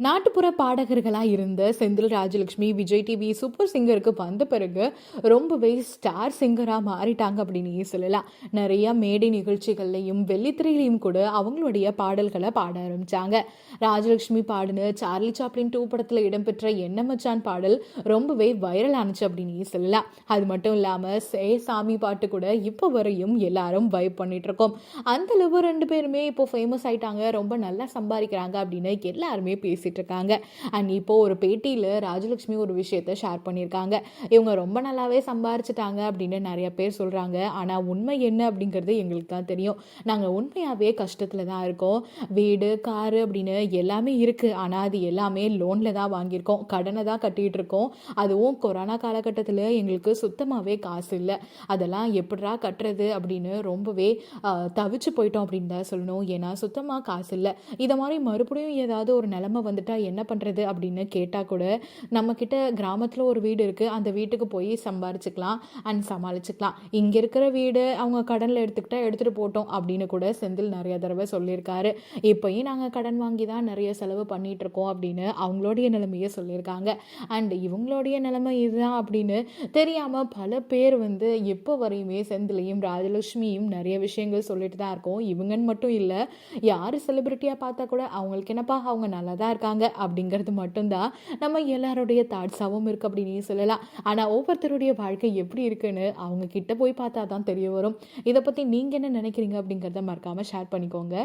நாட்டுப்புற பாடகர்களாக இருந்த செந்தில் ராஜலக்ஷ்மி விஜய் டிவி சூப்பர் சிங்கருக்கு வந்த பிறகு ரொம்பவே ஸ்டார் சிங்கராக மாறிட்டாங்க அப்படின்னு சொல்லலாம். நிறைய மேடை நிகழ்ச்சிகள்லையும் வெள்ளித்திரையிலையும் கூட அவங்களுடைய பாடல்களை பாட ஆரம்பித்தாங்க ராஜலக்ஷ்மி பாடின சார்லி சாப்ளின் டூ படத்தில் இடம்பெற்ற என்ன மச்சான் பாடல் ரொம்பவே வைரல் ஆனிச்சு அப்படின்னு சொல்லலாம். அது மட்டும் இல்லாமல் சே சாமி பாட்டு கூட இப்போ வரையும் எல்லாரும் வைப் பண்ணிட்டு இருக்கோம். அந்த அளவு ரெண்டு பேருமே இப்போ ஃபேமஸ் ஆயிட்டாங்க. ரொம்ப நல்லா சம்பாதிக்கிறாங்க அப்படின்னு எல்லாருமே பேசி பேசிகிட்டு இருக்காங்க அண்ட் இப்போது ஒரு பேட்டியில் ராஜலக்ஷ்மி ஒரு விஷயத்த ஷேர் பண்ணியிருக்காங்க. இவங்க ரொம்ப நல்லாவே சம்பாரிச்சிட்டாங்க அப்படின்னு நிறைய பேர் சொல்கிறாங்க ஆனால் உண்மை என்ன அப்படிங்கிறது எங்களுக்கு தான் தெரியும். நாங்கள் உண்மையாகவே கஷ்டத்தில் தான் இருக்கோம். வீடு காரு அப்படின்னு எல்லாமே இருக்குது ஆனால் அது எல்லாமே லோனில் தான் வாங்கியிருக்கோம். கடனை தான் கட்டிகிட்டு இருக்கோம் அதுவும் கொரோனா காலகட்டத்தில் எங்களுக்கு சுத்தமாகவே காசு இல்லை. அதெல்லாம் எப்படா கட்டுறது அப்படின்னு ரொம்பவே தவிச்சு போயிட்டோம் அப்படின்னு தான் சொல்லணும். ஏன்னா சுத்தமாக காசு இல்லை. இதை மாதிரி மறுபடியும் ஏதாவது ஒரு நிலமை வந்து வந்துட்டா என்ன பண்ணுறது அப்படின்னு கேட்டால் கூட நம்மக்கிட்ட கிராமத்தில் ஒரு வீடு இருக்குது அந்த வீட்டுக்கு போய் சம்பாரிச்சுக்கலாம் அண்ட் சமாளிச்சுக்கலாம். இங்கே இருக்கிற வீடு அவங்க கடனில் எடுத்துக்கிட்டால் எடுத்துகிட்டு போட்டோம் அப்படின்னு கூட செந்தில் நிறைய தடவை சொல்லியிருக்காரு. இப்போயும் நாங்கள் கடன் வாங்கி தான் நிறைய செலவு பண்ணிகிட்ருக்கோம் அப்படின்னு அவங்களுடைய நிலைமையை சொல்லியிருக்காங்க. அண்ட் இவங்களுடைய நிலைமை இதுதான் அப்படின்னு தெரியாமல் பல பேர் வந்து எப்போ வரையுமே செந்திலையும் ராஜலட்சுமியும் நிறைய விஷயங்கள் சொல்லிட்டு தான் இருக்கோம். இவங்கன்னு மட்டும் இல்லை யார் செலிப்ரிட்டியாக பார்த்தா கூட அவங்களுக்கு என்னப்பா? அவங்க நல்லா தான் இருக்காங்க. இருக்காங்க அப்படிங்கிறது மட்டும்தான் நம்ம எல்லாருடைய தாட்ஸாகவும் இருக்குது அப்படின்னு சொல்லலாம். ஆனால் ஒவ்வொருத்தருடைய வாழ்க்கை எப்படி இருக்குன்னு அவங்க கிட்ட போய் பார்த்தா தான் தெரிய வரும். இதை பற்றி நீங்கள் என்ன நினைக்கிறீங்க அப்படிங்கிறத மறக்காமல் ஷேர் பண்ணிக்கோங்க.